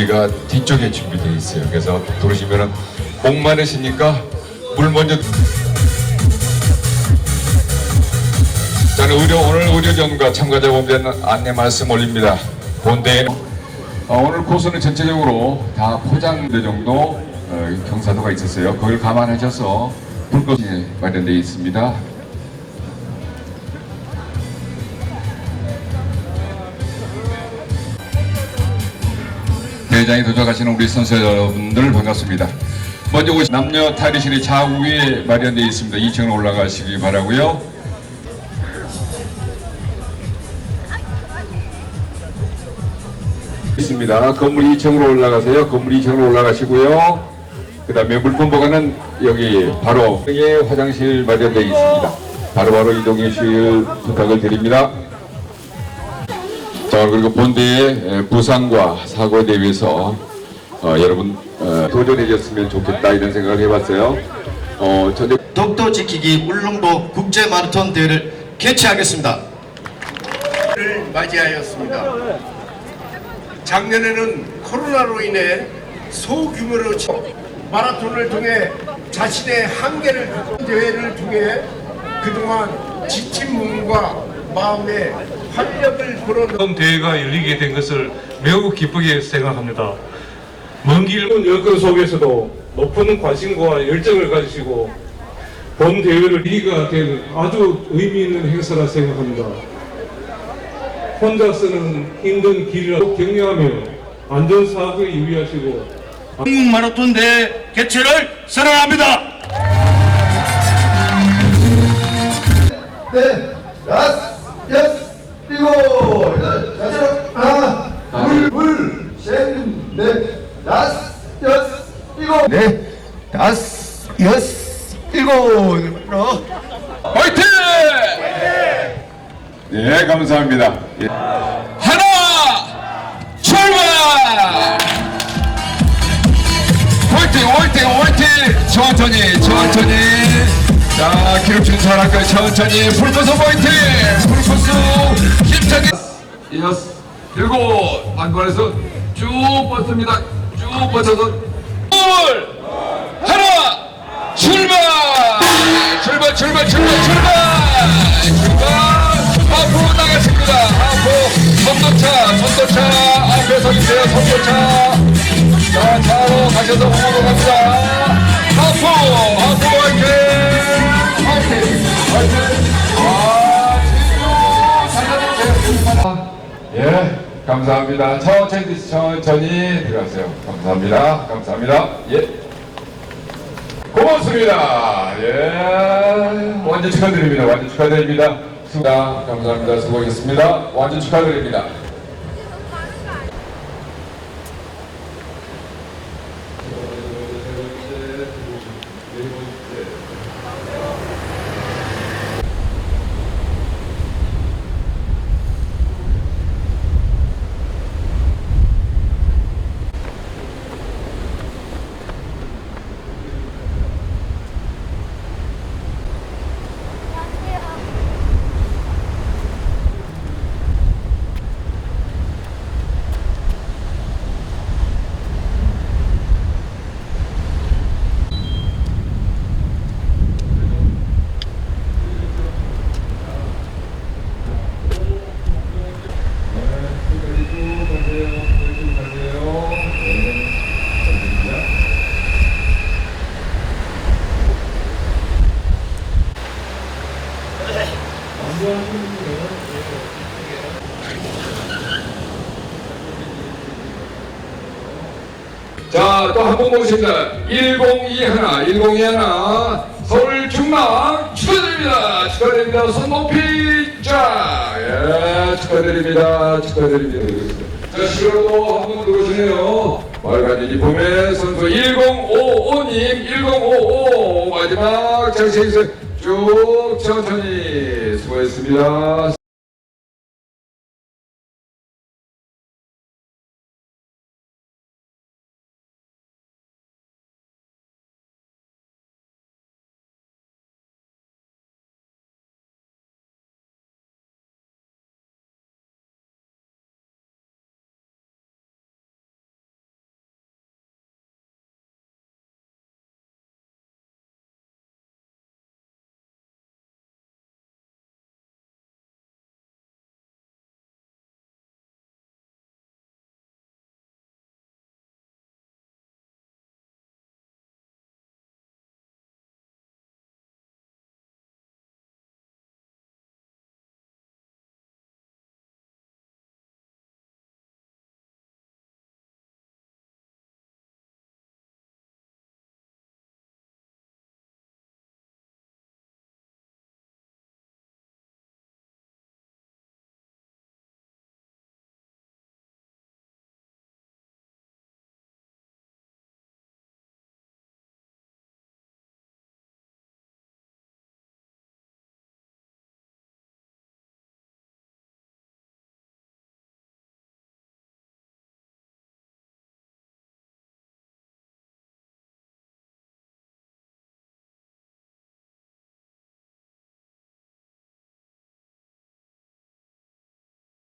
여기가 뒤쪽에 준비되어 있어요. 그래서 들어오시면은 목 마르시니까 물 먼저. 저는 의료 오늘 의료전과 참가자분에 대한 안내 말씀 올립니다. 본대에 어, 오늘 코스는 전체적으로 다 포장대 정도 어, 경사도가 있었어요. 그걸 감안하셔서 불꽃이 마련되어 있습니다. 대장에 도착하시는 우리 선수 여러분들 반갑습니다. 먼저 오신 남녀 탈의실이 좌우에 마련되어 있습니다. 2층으로 올라가시기 바라고요. 있습니다. 건물 2층으로 올라가세요. 건물 2층으로 올라가시고요. 그 다음에 물품 보관은 여기 바로 에 화장실 마련되어 있습니다. 바로 바로 이동해 주실 부탁을 드립니다. 자 그리고 본대의 부상과 사고에 대해서 어, 여러분 어, 도전해 줬으면 좋겠다 이런 생각을 해봤어요. 어, 전에 독도 지키기 울릉도 국제 마라톤 대회를 개최하겠습니다. 를 맞이하였습니다. 작년에는 코로나로 인해 소규모로 치- 마라톤을 통해 자신의 한계를 대회를 통해 그동안 지친 몸과 마음의 활력을 불어 이번 대회가 열리게 된 것을 매우 기쁘게 생각합니다. 먼길 여건 속에서도 높은 관심과 열정을 가지시고 본 대회를 리가 된 아주 의미 있는 행사라 생각합니다. 혼자서는 힘든 길이라도 격려하며 안전사고에 유의하시고 한국 마라톤 대회 개최를 선언합니다. 네, 다섯, 여섯, 일곱, 여덟, 다섯, 하나, 둘, 둘, 셋, 넷, 다섯, 여섯, 일곱, 네, 다섯, 여섯, 일곱, 어? 화이팅! 네 감사합니다. 예. 하나 출발! 화이팅 화이팅 화이팅! 천천히 천천히 자 기록 준수할 거 천천히 풀코스 화이팅! 풀코스 힘차게 여섯 일곱 안관에서 쭉 뻗습니다. 쭉 뻗어서 둘 하나 출발! 출발 출발 출발 출발! 출발! 앞으로 나가십니다. 앞으로 선도차 선도차 앞에 서 있어요. 선도차 자 좌로 가셔서 우으로 갑니다. 앞으로 감사합니다. 천천히 천천히 들어가세요. 감사합니다. 감사합니다. 예. 고맙습니다. 예. 완전 축하드립니다. 완전 축하드립니다. 수고다. 감사합니다. 수고하셨습니다. 완전 축하드립니다. 자, 또 한번 모십니다. 102 하나, 102 하나, 서울 중랑 축하드립니다. 축하드립니다. 손 높이 쫙. 예, 축하드립니다. 축하드립니다. 자, 시간도 한번 들어오시네요. 빨간 유니폼의 선수 1055님, 1055 마지막 장식에서 쭉 천천히 수고했습니다.